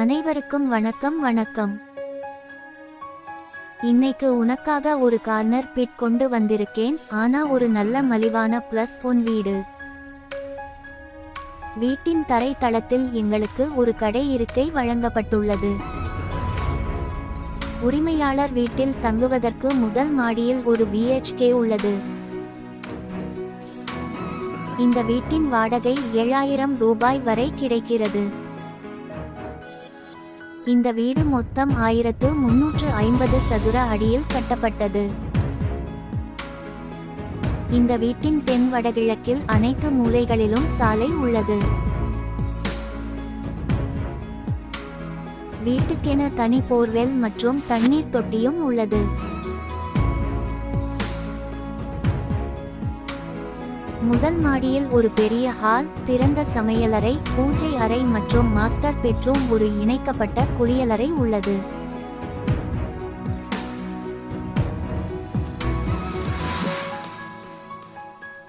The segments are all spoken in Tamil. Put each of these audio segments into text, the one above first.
அனைவருக்கும் வணக்கம் வணக்கம். இன்னைக்கு உனக்காக ஒரு கார்னர் பிட் கொண்டு வந்திருக்கேன். ஆனா ஒரு நல்ல மலிவான பிளஸ் ஒன் வீடு. வீட்டின் தரை தளத்தில் எங்களுக்கு ஒரு கடை இருக்கை வழங்கப்பட்டுள்ளது. உரிமையாளர் வீட்டில் தங்குவதற்கு முதல் மாடியில் ஒரு பிஹெச்கே உள்ளது. இந்த வீட்டின் வாடகை ஏழாயிரம் ரூபாய் வரை கிடைக்கிறது. இந்த வீடு மொத்தம் ஆயிரத்து முன்னூற்று ஐம்பது சதுர அடியில் கட்டப்பட்டது. இந்த வீட்டின் தென் வடகிழக்கில் அனைத்து மூலைகளிலும் சாலை உள்ளது. வீட்டுக்கென தனி போர்வெல் மற்றும் தண்ணீர் தொட்டியும் உள்ளது. முதல் மாடியில் ஒரு பெரிய ஹால் திறந்த சமையலறை பூஜை அறை மற்றும் மாஸ்டர் பெட்ரூம் ஒரு இணைக்கப்பட்ட குளியலறை உள்ளது.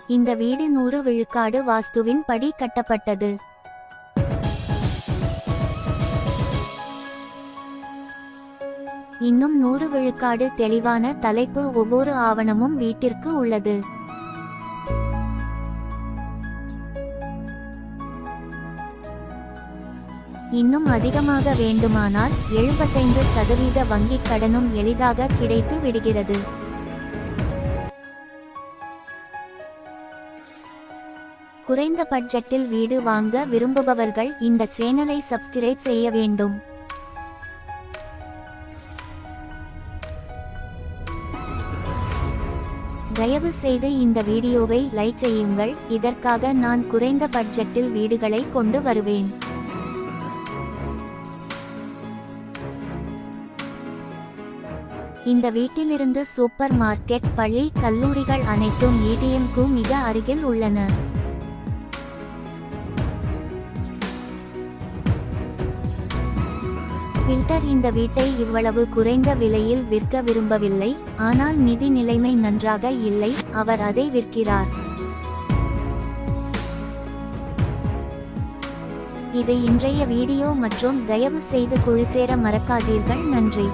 இந்த வீடு நூறு விழுக்காடு வாஸ்துவின் படி கட்டப்பட்டது. இன்னும் நூறு விழுக்காடு தெளிவான தலைப்பு ஒவ்வொரு ஆவணமும் வீட்டிற்கு உள்ளது. இன்னும் அதிகமாக வேண்டுமானால் எழுபத்தைந்து சதவீத வங்கிக் கடனும் எளிதாக கிடைத்து விடுகிறது. குறைந்த பட்ஜெட்டில் வீடு வாங்க விரும்புபவர்கள் இந்த சேனலை சப்ஸ்கிரைப் செய்ய வேண்டும். தயவு செய்து இந்த வீடியோவை லைக் செய்யுங்கள். இதற்காக நான் குறைந்த பட்ஜெட்டில் வீடுகளை கொண்டு வருவேன். இந்த வீட்டிலிருந்து சூப்பர் மார்க்கெட் பள்ளி கல்லூரிகள் அனைத்தும் ஏடிஎம்கு மிக அருகில் உள்ளன. பில்டர் இந்த வீட்டை இவ்வளவு குறைந்த விலையில் விற்க விரும்பவில்லை ஆனால் நிதி நிலைமை நன்றாக இல்லை அவர் அதை விற்கிறார். இது இன்றைய வீடியோ மற்றும் தயவு செய்து குழு சேர மறக்காதீர்கள் நன்றி.